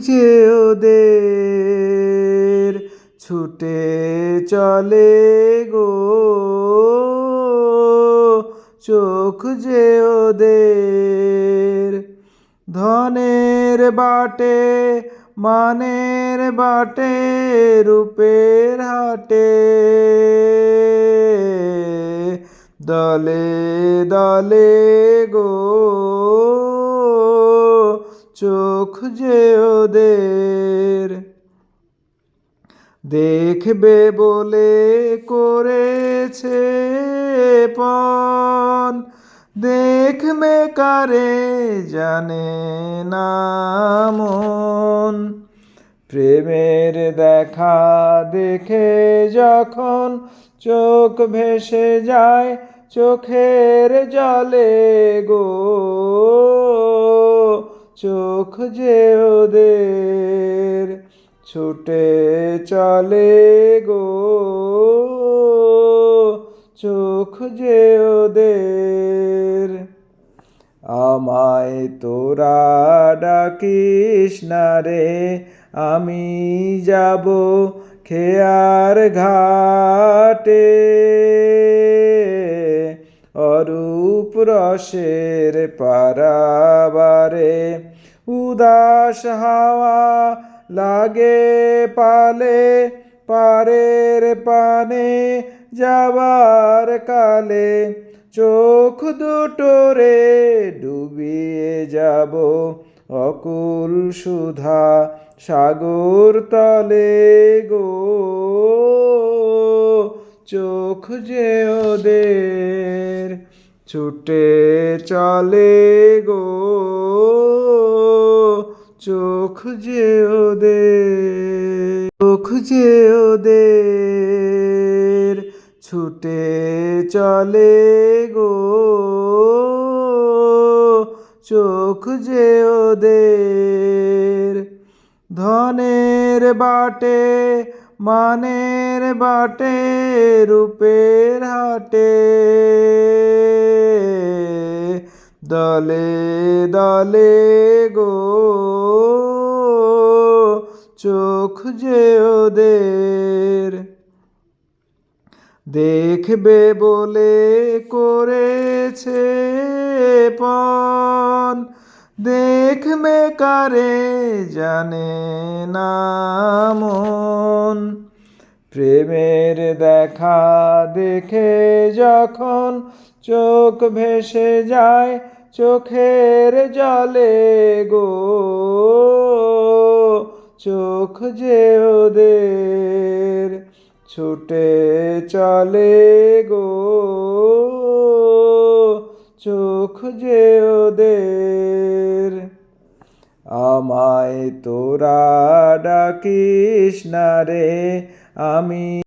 যে ওদের ছুটে চলে গো। চোখ যে ওদের ধনের বাটে, মানের বাটে, রূপের হাটে। দলে দলে গো। চোখ যে ওদের। দেখবে বলে করেছে পণ। দেখবে কারে জানে না মন। প্রেমের দেখা দেখে যখন চোখ ভেসে যায়, চোখের জলে গো। চোখ যে ওদের ছুটে চলে গো। চোখ যে ওদের আমায় তোরা ডাকিস না রে, আমি যাব খেয়ার ঘাটে। অরূপ রসের পারাবারে উদাস হাওয়া লাগে পালে, পারের পানে যাবার কালে চোখ দুটো রে ডুবিয়ে যাব। অকুল সুধা সাগর তলে গো, চোখ যে ওদের ছুটে চলে গো। চোখ যে ওদের চোখ যে ওদের ছুটে চলে গো, চোখ যে ওদের ধনের বাটে, মানের বাটে, রূপের হাটে, দলে দলে গো। চোখ যে ওদের। দেখবে বলে করেছে পণ দেখবে কারে জানে না মন। প্রেমের দেখা দেখে যখন চোখ ভেসে যায়, চোখের জলে গো। চোখ যে ওদের ছুটে চলে গো। চোখ যে ওদের আমায় তোরা ডাকিস না রে, আমি